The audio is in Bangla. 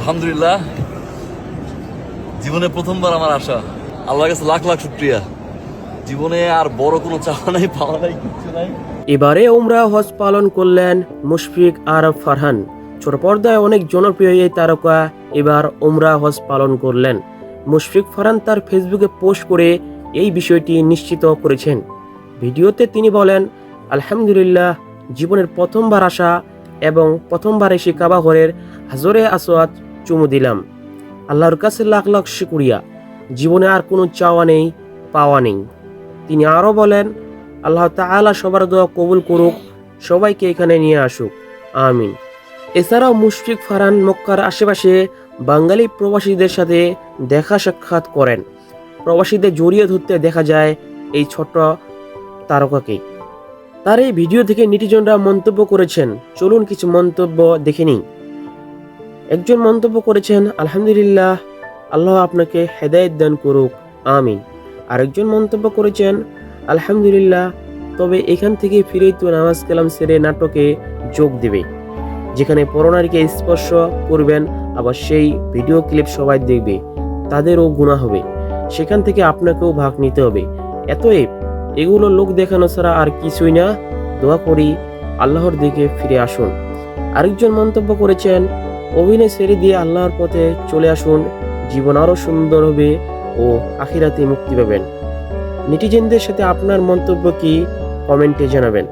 আলহামদুলিল্লাহ। জীবনে প্রথমবার আমার আশা আল্লাহর কাছে লাখ লাখ শুক্রিয়া। জীবনে আর বড় কোনো চাওয়া নাই, পাওয়া নাই, কিচ্ছু নাই। এবারে উমরা হজ পালন করলেন মুশফিক আরব ফারহান। ছোট পর্দায় অনেক জনপ্রিয় এই তারকা এবার উমরা হজ পালন করলেন। মুশফিক ফারহান তার ফেসবুকে পোস্ট করে এই বিষয়টি নিশ্চিত করেছেন। ভিডিওতে তিনি বলেন, আলহামদুলিল্লাহ, জীবনের প্রথমবার আসা এবং প্রথমবার এসে কাবা ঘরের হাজরে আসোয়াদ চুমু দিলাম। আল্লাহর কাছে লাখ লাখ শুকুরিয়া। জীবনে আর কোনো চাওয়া নেই, পাওয়া নেই। তিনি আরও বলেন, আল্লাহ তাআলা সবার দোয়া কবুল করুক, সবাইকে এখানে নিয়ে আসুক। আমিন। এছাড়াও মুশফিক ফারহান মক্কার আশেপাশে বাঙালি প্রবাসীদের সাথে দেখা সাক্ষাৎ করেন। প্রবাসীদের জড়িয়ে ধরতে দেখা যায় এই ছোট্ট তারকাকে। তার এই ভিডিও থেকে নিটিজনরা মন্তব্য করেছেন, চলুন কিছু মন্তব্য দেখে নিই। একজন মন্তব্য করেছেন, আলহামদুলিল্লাহ, আল্লাহ আপনাকে হেদায়েত দান করুক, আমিন। আরেকজন মন্তব্য করেছেন, আলহামদুলিল্লাহ, তবে এখান থেকে ফিরেই তো নামাজ কালাম সেরে নাটকে যোগ দেবে। যেখানে পরনারীকে স্পর্শ করবেন, আবার সেই ভিডিও ক্লিপ সবাই দেখবে, তাদেরও গুণা হবে। সেখান থেকে আপনাকেও ভাগ নিতে হবে। এতএব, এগুলো লোক দেখানো ছাড়া আর কিছুই না। দোয়া করি আল্লাহর দিকে ফিরে আসুন। আরেকজন মন্তব্য করেছেন অভিনয় ছেড়ে দিয়ে আল্লাহর পথে চলে আসুন, জীবন আরও সুন্দর হবে ও আখিরাতে মুক্তি পাবেন। নিটিজেনদের সাথে আপনার মন্তব্য কি? কমেন্টে জানাবেন।